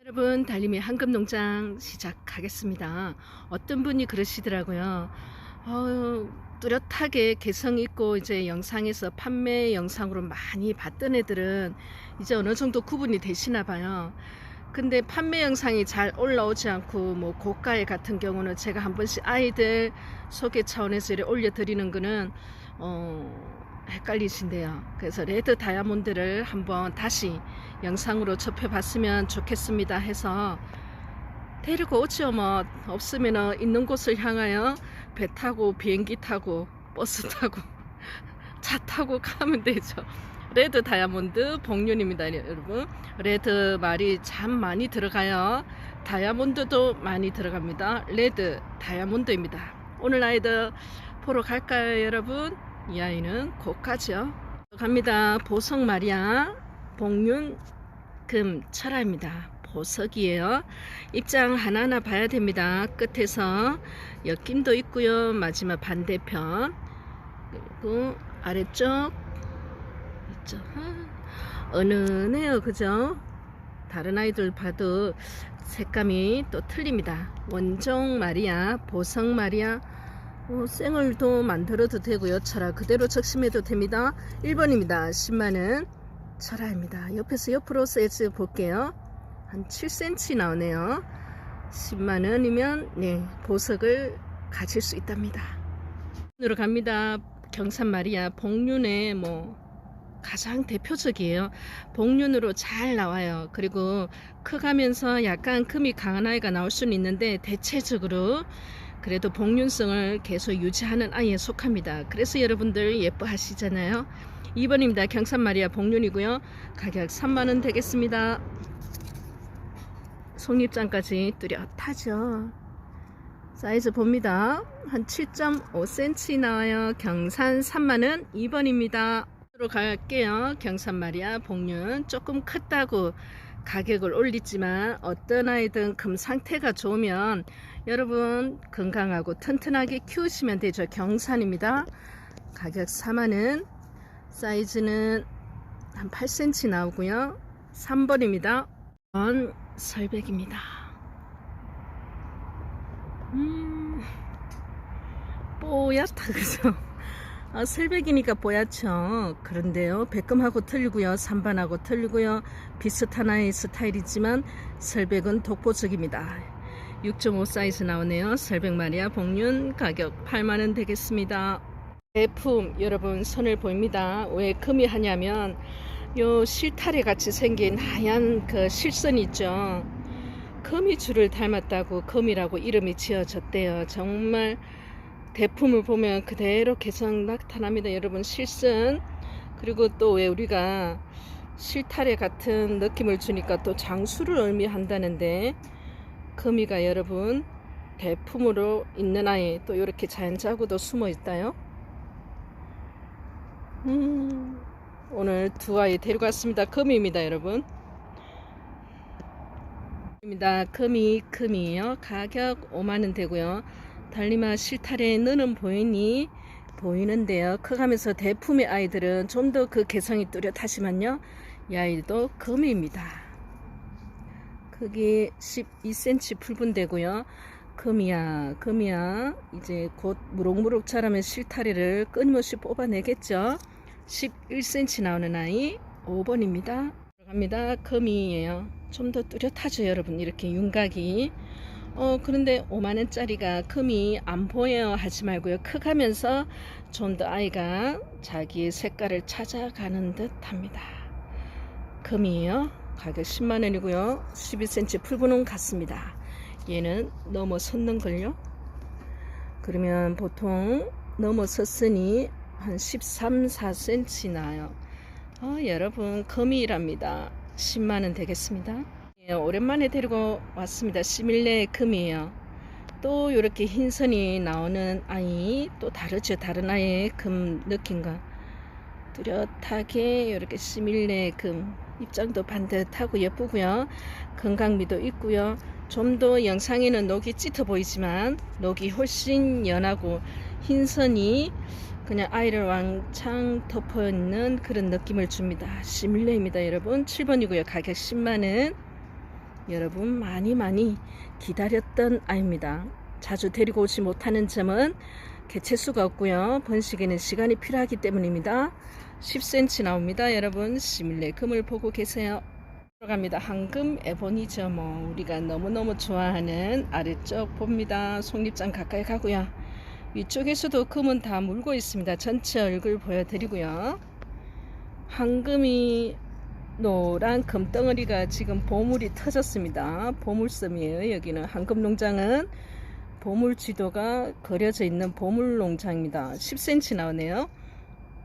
여러분 달림의 황금농장 시작하겠습니다. 어떤 분이 그러시더라고요. 어, 뚜렷하게 개성 있고 이제 영상에서 판매 영상으로 많이 봤던 애들은 이제 어느 정도 구분이 되시나 봐요. 근데 판매 영상이 잘 올라오지 않고 뭐 고가의 같은 경우는 제가 한 번씩 아이들 소개 차원에서 올려드리는 거는 어, 헷갈리신데요. 그래서 레드 다이아몬드를 한번 다시 영상으로 접해봤으면 좋겠습니다 해서 데리고 오죠 뭐. 없으면 있는 곳을 향하여 배 타고 비행기 타고 버스 타고 차 타고 가면 되죠. 레드 다이아몬드 복륜입니다 여러분. 레드 말이 참 많이 들어가요. 다이아몬드도 많이 들어갑니다. 레드 다이아몬드입니다. 오늘 아이들 보러 갈까요 여러분 이 아이는 고가죠 갑니다 보석 마리아 복륜 금 철화입니다. 보석이에요. 입장 하나하나 봐야 됩니다. 끝에서 엮임도 있고요. 마지막 반대편 그리고 아래쪽 있죠. 아, 은은해요. 그죠? 다른 아이들 봐도 색감이 또 틀립니다. 원종 마리아, 보석 마리아 어, 생얼도 만들어도 되고요. 철화 그대로 적심해도 됩니다. 1번입니다. 10만원 철화입니다. 옆에서 옆으로 사이즈 볼게요. 한 7cm 나오네요. 10만원이면 네 보석을 가질 수 있답니다. 으로 갑니다. 경산 마리아 복륜의 뭐 가장 대표적이에요. 복륜으로 잘 나와요. 그리고 커가면서 약간 금이 강한 아이가 나올 수는 있는데 대체적으로 그래도 복륜성을 계속 유지하는 아이에 속합니다. 그래서 여러분들 예뻐하시잖아요. 2번입니다. 경산 마리아 복륜이고요. 가격 3만원 되겠습니다. 속립장까지 뚜렷하죠. 사이즈 봅니다. 한 7.5cm 나와요. 경산 3만원 2번입니다. 로 갈게요. 경산 마리아 복륜 조금 컸다고 가격을 올리지만 어떤 아이든 금 상태가 좋으면 여러분 건강하고 튼튼하게 키우시면 되죠. 경산입니다. 가격 4만원 사이즈는 한 8cm 나오고요. 3번입니다. 번 설백입니다. 음, 뽀얗다 그죠? 아, 설백이니까 뽀얗죠. 그런데요, 백금하고 틀리고요, 산반하고 틀리고요, 비슷한 아이 스타일이지만 설백은 독보적입니다. 6.5 사이즈 나오네요. 설백 마리아 복륜 가격 8만원 되겠습니다. 제품 여러분 손을 보입니다. 왜 금이 하냐면 요 실타래 같이 생긴 하얀 그 실선 있죠. 거미줄을 닮았다고 금이라고 이름이 지어졌대요. 정말 대품을 보면 그대로 개성 나타납니다. 여러분 실선 그리고 또 왜 우리가 실타래 같은 느낌을 주니까 또 장수를 의미한다는데 거미가 여러분 대품으로 있는 아이 또 이렇게 자연자구도 숨어 있다요. 음, 오늘 두 아이 데리고 왔습니다. 금입니다, 여러분. 입니다. 금이 금이에요. 가격 5만 원 되고요. 달리마 실타래 너는 보이니 보이는데요. 커가면서 대품의 아이들은 좀 더 그 개성이 뚜렷하지만요. 이 아이도 금입니다. 크기 12cm 풀분되고요. 금이야, 금이야. 이제 곧 무럭무럭 자라면 실타래를 끊임없이 뽑아내겠죠. 11cm 나오는 아이 5번입니다. 들어갑니다. 금이에요. 좀 더 뚜렷하죠, 여러분. 이렇게 윤곽이. 어, 그런데 5만원짜리가 금이 안 보여 하지 말고요. 커가면서 좀 더 아이가 자기의 색깔을 찾아가는 듯 합니다. 금이에요. 가격 10만원이고요. 12cm 풀분은 같습니다. 얘는 넘어섰는걸요. 그러면 보통 넘어섰으니 한 13, 4cm 나요. 어, 여러분 금이랍니다. 10만원 되겠습니다. 예, 오랜만에 데리고 왔습니다. 시밀레 금이에요. 또 이렇게 흰선이 나오는 아이 또 다르죠. 다른 아이의 금 느낌과 뚜렷하게 이렇게 시밀레 금 입장도 반듯하고 예쁘고요. 건강미도 있고요. 좀 더 영상에는 녹이 짙어 보이지만 녹이 훨씬 연하고 흰선이 그냥 아이를 왕창 덮어 있는 그런 느낌을 줍니다. 시밀레입니다, 여러분. 7번이고요. 가격 10만원. 여러분 많이 많이 기다렸던 아이입니다. 자주 데리고 오지 못하는 점은 개체수가 없고요. 번식에는 시간이 필요하기 때문입니다. 10cm 나옵니다. 여러분 시밀레 금을 보고 계세요. 들어갑니다. 황금 에보니죠. 뭐 우리가 너무너무 좋아하는 아래쪽 봅니다. 속립장 가까이 가고요. 위쪽에서도 금은 다 물고 있습니다. 전체 얼굴 보여드리고요. 황금이 노란 금덩어리가 지금 보물이 터졌습니다. 보물섬이에요. 여기는 황금농장은 보물 지도가 그려져 있는 보물농장입니다. 10cm 나오네요.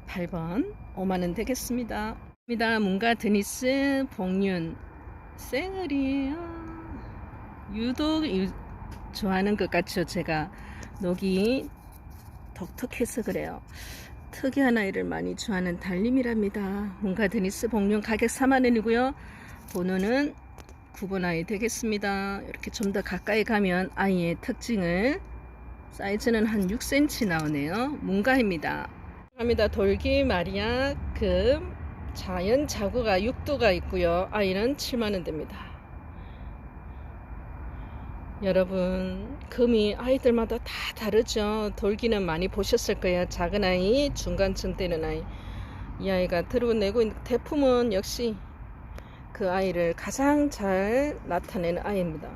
8번 5만원 되겠습니다. 입니다. 문가 드니스 복륜 생얼이에요. 유독 유- 좋아하는 것 같죠. 제가 녹이 독특해서 그래요. 특이한 아이를 많이 좋아하는 달님이랍니다. 문가 드니스 복륜 가격 4만원이고요. 번호는 9번 아이 되겠습니다. 이렇게 좀 더 가까이 가면 아이의 특징을 사이즈는 한 6cm 나오네요. 문가입니다. 합니다. 돌기 마리아 금 자연 자구가 6도가 있고요. 아이는 7만원 됩니다. 여러분 금이 아이들마다 다 다르죠. 돌기는 많이 보셨을 거예요. 작은 아이, 중간층 되는 아이. 이 아이가 드러내고 있는 대품은 역시 그 아이를 가장 잘 나타내는 아이입니다.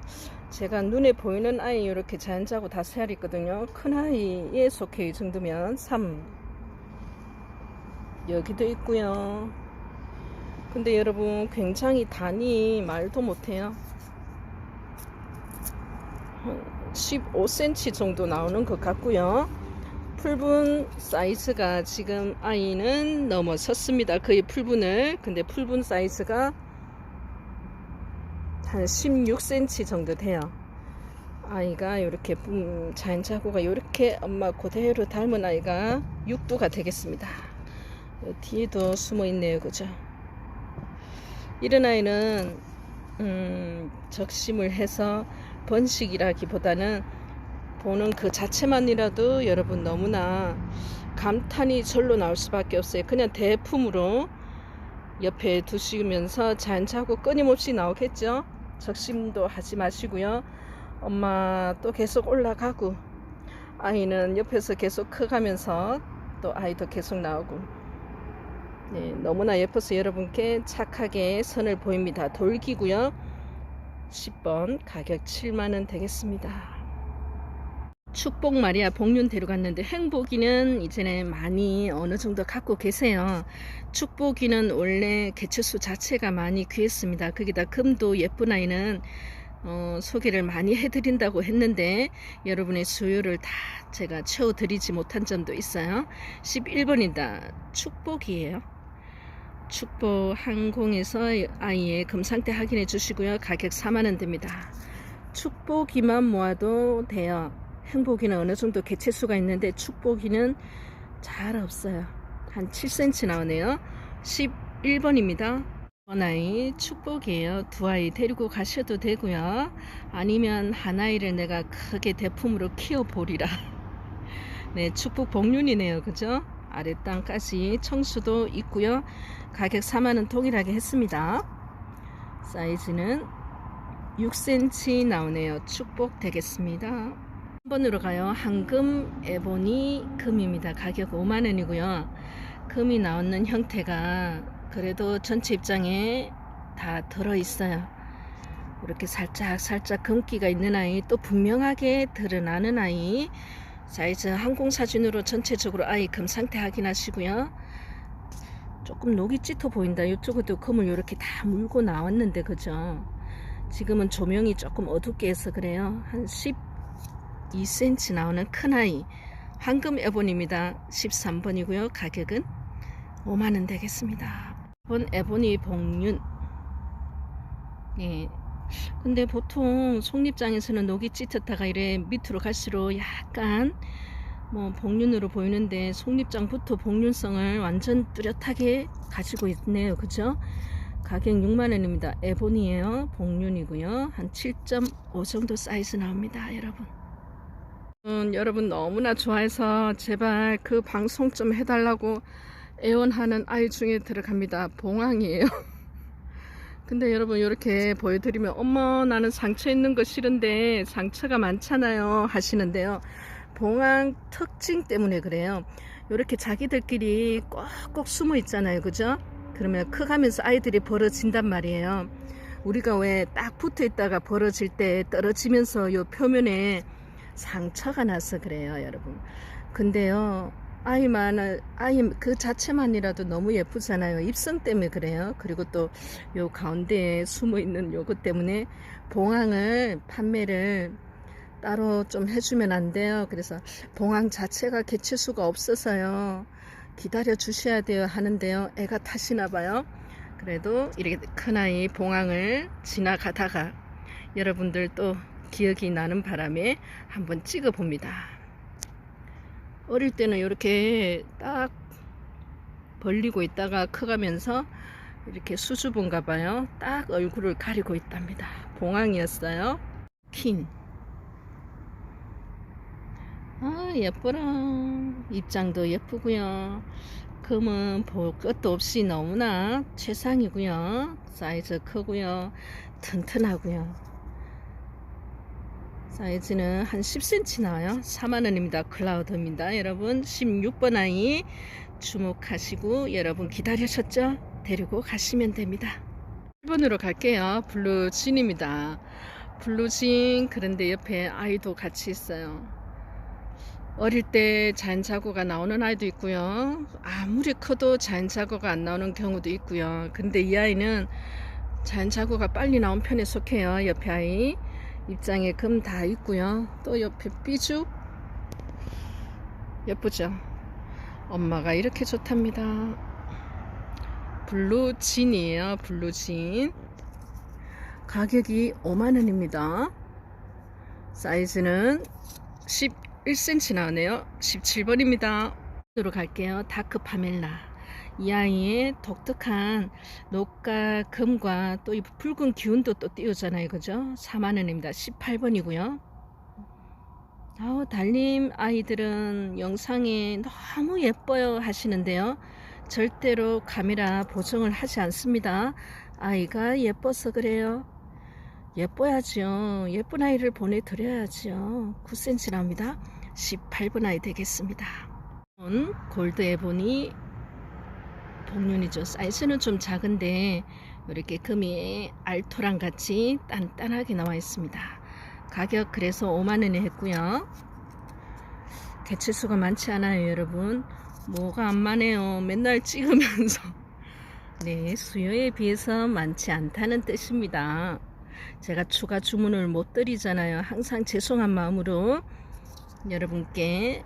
제가 눈에 보이는 아이 이렇게 자연자고 다 세알 있거든요. 큰 아이에 속해 이 정도면 3 여기도 있고요. 근데 여러분 굉장히 단이 말도 못해요. 15cm 정도 나오는 것 같고요. 풀분 사이즈가 지금 아이는 넘어섰습니다. 거의 풀분을. 근데 풀분 사이즈가 한 16cm 정도 돼요. 아이가 이렇게 음, 자연 자고가 이렇게 엄마 그대로 닮은 아이가 6두가 되겠습니다. 뒤에도 숨어 있네요. 그죠? 이런 아이는 음, 적심을 해서 번식이라기보다는 보는 그 자체만이라도 여러분 너무나 감탄이 절로 나올 수밖에 없어요. 그냥 대품으로 옆에 두시면서 잔자고 끊임없이 나오겠죠. 적심도 하지 마시고요. 엄마 또 계속 올라가고 아이는 옆에서 계속 커가면서 또 아이도 계속 나오고 네, 너무나 예뻐서 여러분께 착하게 선을 보입니다. 돌기고요. 10번 가격 7만원 되겠습니다. 축복 마리아 복륜 데려갔는데 행복이는 이제는 많이 어느 정도 갖고 계세요. 축복이는 원래 개체수 자체가 많이 귀했습니다. 거기다 금도 예쁜 아이는 어, 소개를 많이 해드린다고 했는데 여러분의 수요를 다 제가 채워드리지 못한 점도 있어요. 11번이다. 축복이에요. 축복 항공에서 아이의 금 상태 확인해 주시고요. 가격 4만원 됩니다. 축복이만 모아도 돼요. 행복이는 어느 정도 개체수가 있는데 축복이는 잘 없어요. 한 7cm 나오네요. 11번입니다. 아이 축복이에요. 두 아이 데리고 가셔도 되고요. 아니면 한 아이를 내가 크게 대품으로 키워보리라. 네, 축복 복륜이네요. 그죠? 아래 땅까지 청수도 있고요. 가격 4만원 동일하게 했습니다. 사이즈는 6cm 나오네요. 축복 되겠습니다. 3번으로 가요. 황금 에보니 금입니다. 가격 5만원이고요. 금이 나오는 형태가 그래도 전체 입장에 다 들어있어요. 이렇게 살짝 살짝 금기가 있는 아이 또 분명하게 드러나는 아이 사이즈 항공사진으로 전체적으로 아이 금 상태 확인하시고요. 조금 녹이 짙어 보인다. 이쪽에도 금을 이렇게 다 물고 나왔는데 그죠? 지금은 조명이 조금 어둡게 해서 그래요. 한 12cm 나오는 큰 아이 황금 에본입니다. 13번이고요. 가격은 5만원 되겠습니다. 번 에보니 복륜 예. 근데 보통 속립장에서는 녹이 짙었다가 이래 밑으로 갈수록 약간 뭐 복륜으로 보이는데 속립장부터 복륜성을 완전 뚜렷하게 가지고 있네요. 그죠? 가격 6만원입니다. 에본이에요. 복륜이고요. 한 7.5 정도 사이즈 나옵니다. 여러분. 음, 여러분 너무나 좋아해서 제발 그 방송 좀 해달라고 애원하는 아이 중에 들어갑니다. 봉황이에요. 근데 여러분 이렇게 보여드리면 어머 나는 상처 있는 거 싫은데 상처가 많잖아요 하시는데요. 봉황 특징 때문에 그래요. 이렇게 자기들끼리 꼭꼭 숨어 있잖아요. 그죠? 그러면 커가면서 아이들이 벌어진단 말이에요. 우리가 왜 딱 붙어 있다가 벌어질 때 떨어지면서 요 표면에 상처가 나서 그래요, 여러분. 근데요, 아이만, 아이 그 자체만이라도 너무 예쁘잖아요. 입성 때문에 그래요. 그리고 또 요 가운데에 숨어 있는 요것 때문에 봉황을 판매를 따로 좀 해주면 안 돼요. 그래서 봉황 자체가 개체수가 없어서요. 기다려 주셔야 돼요 하는데요. 애가 타시나 봐요. 그래도 이렇게 큰 아이 봉황을 지나가다가 여러분들 또 기억이 나는 바람에 한번 찍어 봅니다. 어릴 때는 이렇게 딱 벌리고 있다가 커가면서 이렇게 수줍은가 봐요. 딱 얼굴을 가리고 있답니다. 봉황이었어요. 킨. 아, 예뻐라. 입장도 예쁘고요. 금은 볼 것도 없이 너무나 최상이고요. 사이즈 크고요. 튼튼하고요. 사이즈는 한 10cm 나와요. 4만원입니다. 클라우드입니다. 여러분 16번 아이 주목하시고 여러분 기다리셨죠? 데리고 가시면 됩니다. 1번으로 갈게요. 블루진입니다. 블루진 그런데 옆에 아이도 같이 있어요. 어릴 때 잔자고가 나오는 아이도 있고요. 아무리 커도 잔자고가 안 나오는 경우도 있고요. 근데 이 아이는 잔자고가 빨리 나온 편에 속해요. 옆에 아이. 입장에 금 다 있고요. 또 옆에 삐죽. 예쁘죠? 엄마가 이렇게 좋답니다. 블루진이에요. 블루진. 가격이 5만원입니다. 사이즈는 11cm 나오네요. 17번입니다. 으로 갈게요. 다크 파멜라. 이 아이의 독특한 녹과 금과 또 이 붉은 기운도 또 띄우잖아요. 그죠? 4만원입니다. 18번이고요. 아우, 달님 아이들은 영상에 너무 예뻐요 하시는데요. 절대로 카메라 보정을 하지 않습니다. 아이가 예뻐서 그래요. 예뻐야죠. 예쁜 아이를 보내드려야죠. 9cm 나옵니다. 18번 아이 되겠습니다. 골드 에보니 복륜이죠. 사이즈는 좀 작은데 이렇게 금이 알토랑 같이 단단하게 나와 있습니다. 가격 그래서 5만원에 했고요. 개체수가 많지 않아요 여러분. 뭐가 안 많아요. 맨날 찍으면서 네 수요에 비해서 많지 않다는 뜻입니다. 제가 추가 주문을 못 드리잖아요. 항상 죄송한 마음으로 여러분께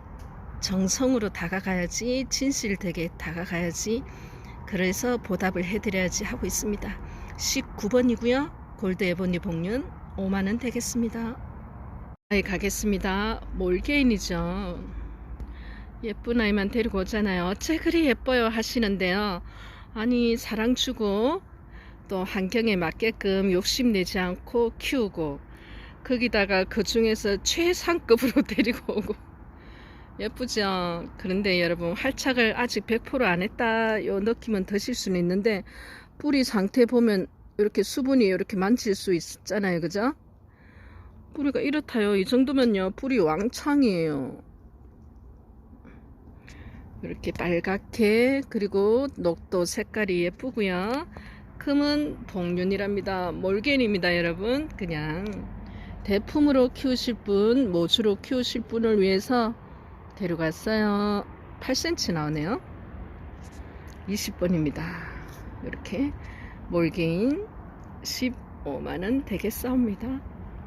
정성으로 다가가야지 진실되게 다가가야지 그래서 보답을 해드려야지 하고 있습니다. 19번이고요. 골드 에보니 복륜 5만원 되겠습니다. 아이 가겠습니다. 몰개인이죠. 예쁜 아이만 데리고 오잖아요. 어째 그리 예뻐요 하시는데요. 아니 사랑 주고 또 환경에 맞게끔 욕심내지 않고 키우고 거기다가 그 중에서 최상급으로 데리고 오고 예쁘죠? 그런데 여러분 활착을 아직 100%안 했다 요 느낌은 드실 수는 있는데 뿌리 상태 보면 이렇게 수분이 이렇게 만질 수 있잖아요 그죠? 뿌리가 이렇다요 이 정도면요 뿌리 왕창이에요 이렇게 빨갛게 그리고 녹도 색깔이 예쁘고요 금은 복륜이랍니다 몰겐입니다 여러분 그냥 대품으로 키우실 분 모주로 키우실 분을 위해서 데려갔어요. 8cm 나오네요. 20번입니다. 이렇게 몰개인 15만원 되겠사옵니다.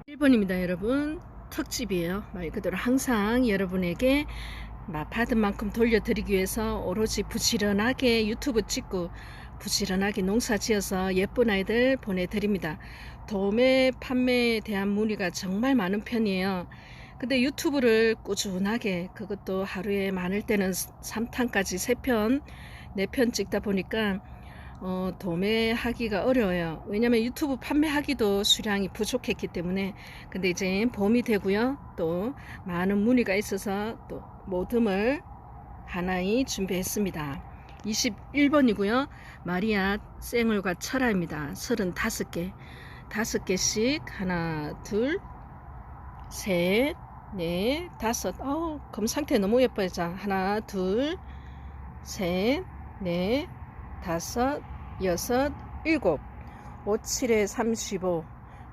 1번입니다 여러분. 특집이에요. 말 그대로 항상 여러분에게 받은 만큼 돌려드리기 위해서 오로지 부지런하게 유튜브 찍고 부지런하게 농사 지어서 예쁜 아이들 보내드립니다. 도매 판매에 대한 문의가 정말 많은 편이에요 근데 유튜브를 꾸준하게 그것도 하루에 많을 때는 3탄까지 3편, 4편 찍다 보니까 어, 도매하기가 어려워요. 왜냐면 유튜브 판매하기도 수량이 부족했기 때문에. 근데 이제 봄이 되고요. 또 많은 문의가 있어서 또 모듬을 하나의 준비했습니다. 21번이고요. 마리아 생얼과 철화입니다. 35개. 5개씩 하나, 둘, 셋, 넷, 다섯. 어우, 검 상태 너무 예뻐요. 자, 하나, 둘, 셋, 넷, 다섯, 여섯, 일곱. 5, 7에 35.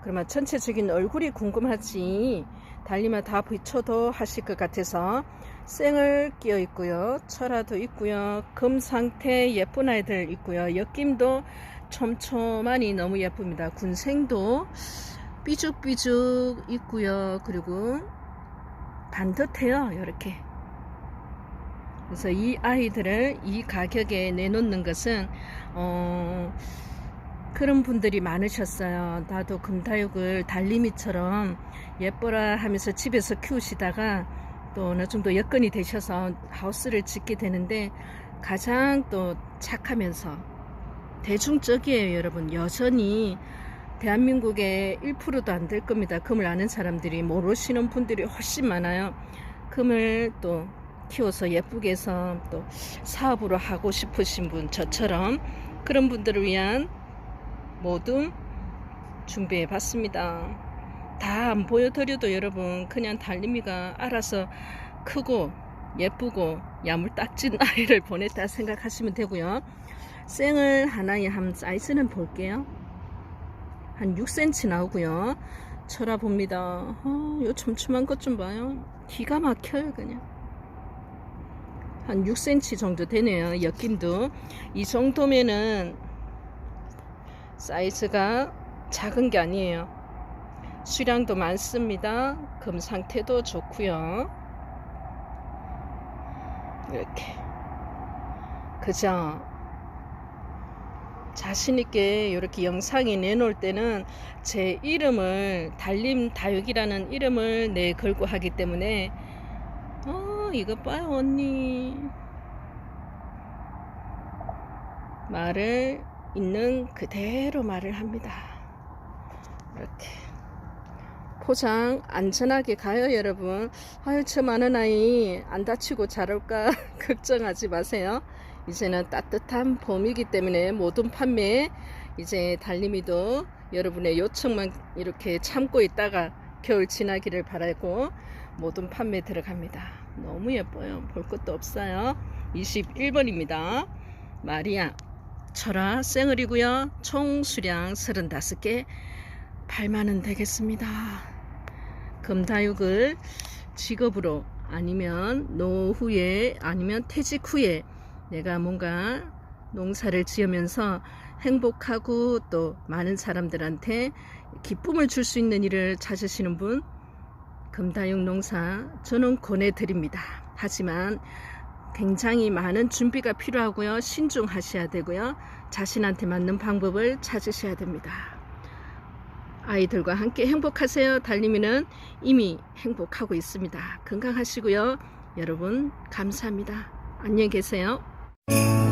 그러면 전체적인 얼굴이 궁금하지. 달리면 다 비춰도 하실 것 같아서 생을 끼어 있고요. 철화도 있고요. 금 상태 예쁜 아이들 있고요. 엮임도 촘촘하니 너무 예쁩니다. 군생도 삐죽삐죽 있고요. 그리고 반듯해요. 이렇게. 그래서 이 아이들을 이 가격에 내놓는 것은 어, 그런 분들이 많으셨어요. 나도 금다육을 달리미처럼 예뻐라 하면서 집에서 키우시다가 또 어느 정도 여건이 되셔서 하우스를 짓게 되는데 가장 또 착하면서 대중적이에요, 여러분. 여전히 대한민국에 1%도 안 될 겁니다. 금을 아는 사람들이 모르시는 분들이 훨씬 많아요. 금을 또 키워서 예쁘게 해서 또 사업으로 하고 싶으신 분, 저처럼 그런 분들을 위한 모둠 준비해 봤습니다. 다 안 보여드려도 여러분 그냥 달림이가 알아서 크고 예쁘고 야물딱진 아이를 보냈다 생각하시면 되고요. 생을 하나에 한 사이즈는 볼게요. 한 6cm 나오고요. 철아 봅니다. 어, 요 촘촘한 것 좀 봐요. 기가 막혀요 그냥. 한 6cm 정도 되네요. 엮임도. 이 정도면은 사이즈가 작은 게 아니에요. 수량도 많습니다. 금 상태도 좋고요. 이렇게. 그죠? 자신있게 이렇게 영상에 내놓을 때는 제 이름을 달림 다육이라는 이름을 내 걸고 하기 때문에 어 이거 봐요 언니. 말을 있는 그대로 말을 합니다. 이렇게. 포장 안전하게 가요 여러분. 아유 저 많은 아이 안 다치고 잘 올까 걱정하지 마세요 이제는 따뜻한 봄이기 때문에 모든 판매 이제 달림이도 여러분의 요청만 이렇게 참고 있다가 겨울 지나기를 바라고 모든 판매 들어갑니다. 너무 예뻐요. 볼 것도 없어요. 21번입니다. 마리아 철아 생얼이고요. 총 수량 35개 8만원 되겠습니다. 금다육을 직업으로 아니면 노후에 아니면 퇴직 후에 내가 뭔가 농사를 지으면서 행복하고 또 많은 사람들한테 기쁨을 줄 수 있는 일을 찾으시는 분 금다육 농사 저는 권해드립니다. 하지만 굉장히 많은 준비가 필요하고요. 신중하셔야 되고요. 자신한테 맞는 방법을 찾으셔야 됩니다. 아이들과 함께 행복하세요. 달님이는 이미 행복하고 있습니다. 건강하시고요. 여러분 감사합니다. 안녕히 계세요. you.